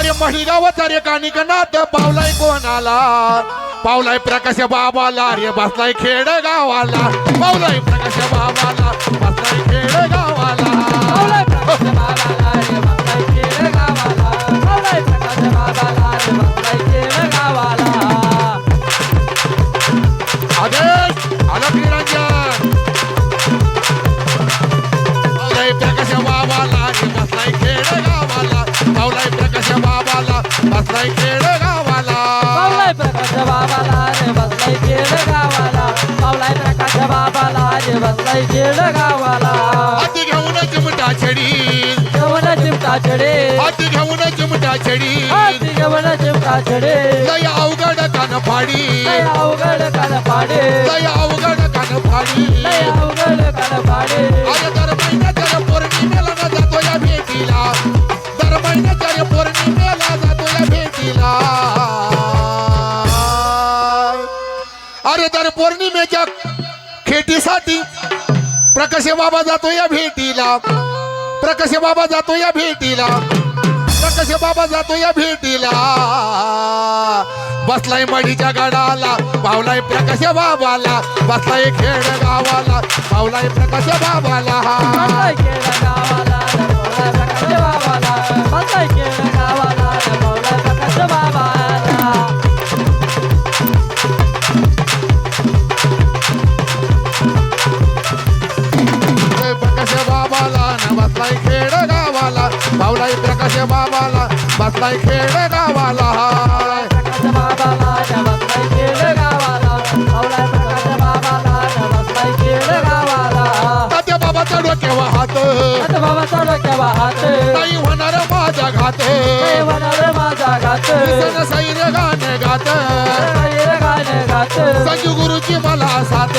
अरे महिगावाचा रे कानिकनाथ पावलाय कोणाला? पावलाय प्रकाश बाबाला अरे बसलाय खेड गावाला पावलाय प्रकाश बाबाला बसलाय खेड गावाला बसलाय खेड गावाला. पावलाय प्रकाश बाबाला रे बसलाय खेड गावाला. पावलाय प्रकाश बाबाला रे बसलाय खेड गावाला. हाती घेऊन चिमटा छडी. गवन चिमटा चढे हाती घेऊन चिमटा छडी. हाती गवन चिमटा चढे लय अवघड कान फाडी. लय अवघड कान पाडे लय अवघड कान फाडी. लय अरे तर पौर्णिमेच्या खेटीसाठी प्रकाश बाबा जातो या भेटीला. प्रकाश बाबा जातो या भेटीला. प्रकाश बाबा जातो या भेटीला. बसलाय मडीच्या गडाला पावलाय प्रकाश बाबाला बसलाय खेड गावाला पावलाय प्रकाश बाबाला. खेड गावाला रे प्रकाश बाबाला बसलाय खेड बाबाला रे बसलाय खेड गावाला तात्या बाबाचा डोक्यावा हात. नाही होणार माझा घात. होणार माझा घात सैर गाणे गात. संजू गुरुची मला साथ.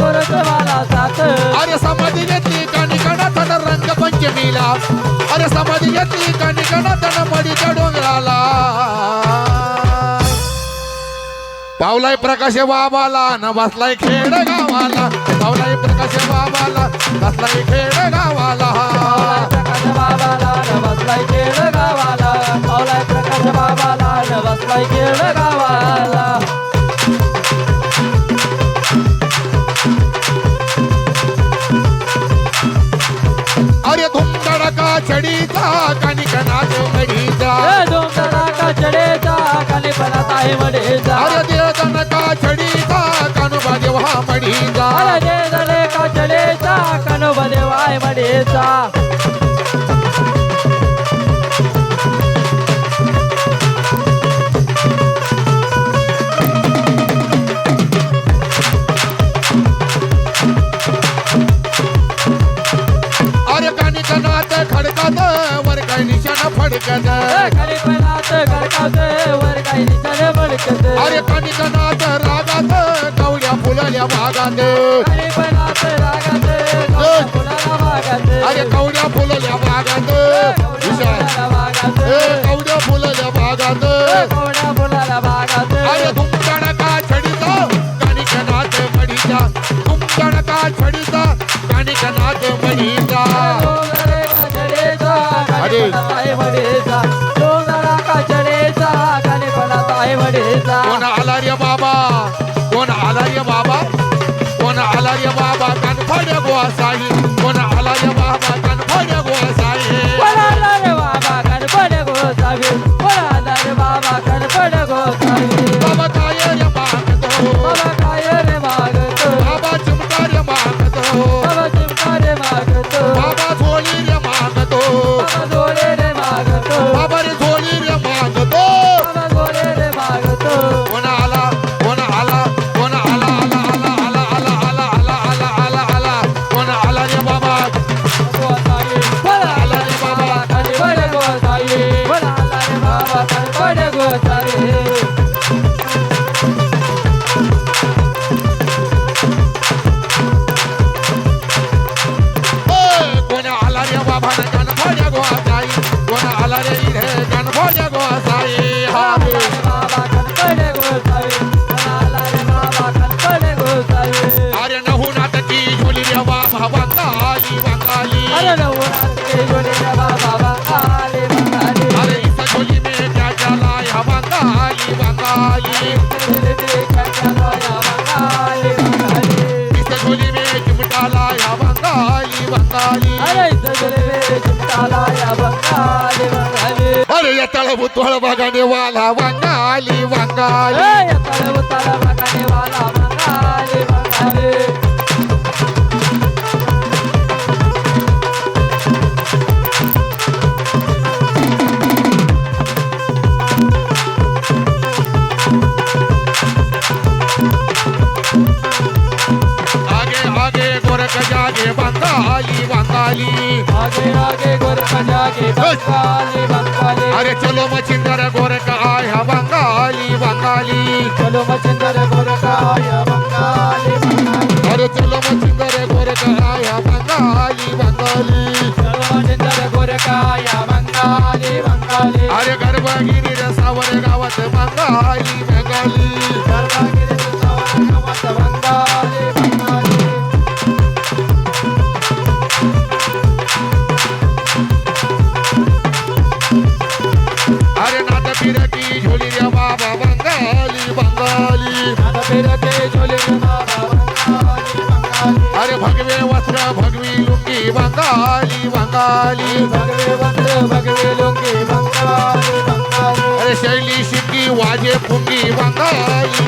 गुरुच मला साथ. अरे समाधी अरे समाधी घेतली काणी कणातन मडीच्या डोंगराला पावलाय प्रकाश बाबाला न बसलाय खेड गावाला पावलाय प्रकाश बाबाला बसलाय खेड गावाला प्रकाश बाबाला न बसलाय खेड गावाला पावलाय प्रकाश बाबाला न बसलाय खेड गावाला જાય વડેજા અરે દે દન કા છડી તા કનો બદેવા મડીજા અરે દે દન કા છડે તા કનો બદેવાય મડેજા खाली पलात गरकावत वर काही निशाने बळकत अरे कणिकनाथ फुलल्या भागात. खाली फुलल्या कोण आला रे बाबा? कोण आला रे बाबा? कोण आला रे बाबा? कानफाड्या गोवा साई येताळ भुतळ बघाने वाला वांगाली वांगाली ए, येताळ उताळ बघाने वाला बंगाली बंगाली आगे आगे गोरख जागे बंगाली बंगाली आगे आगे गोरख जागे बंगाली बंगाली। अरे चलो मचिंदर गोरख आया बंगाली बंगाली। चलो मचिंदर गोरख आया बंगाली बंगाली। अरे चलो मचिंदर गोरख आया बंगाली बंगाली। चलो मचिंदर गोरख आया बंगाली बंगाली। अरे गर्भगिरी रसावर गावात बंगाली बंगाली। अरे भगवे वस्त्र भगवी लुंगी बंगाली बंगाली भगवे वस्त्र भगवे लुंगी बंगाली अरे शैली शिंगी वाजे फुंगी बंगाली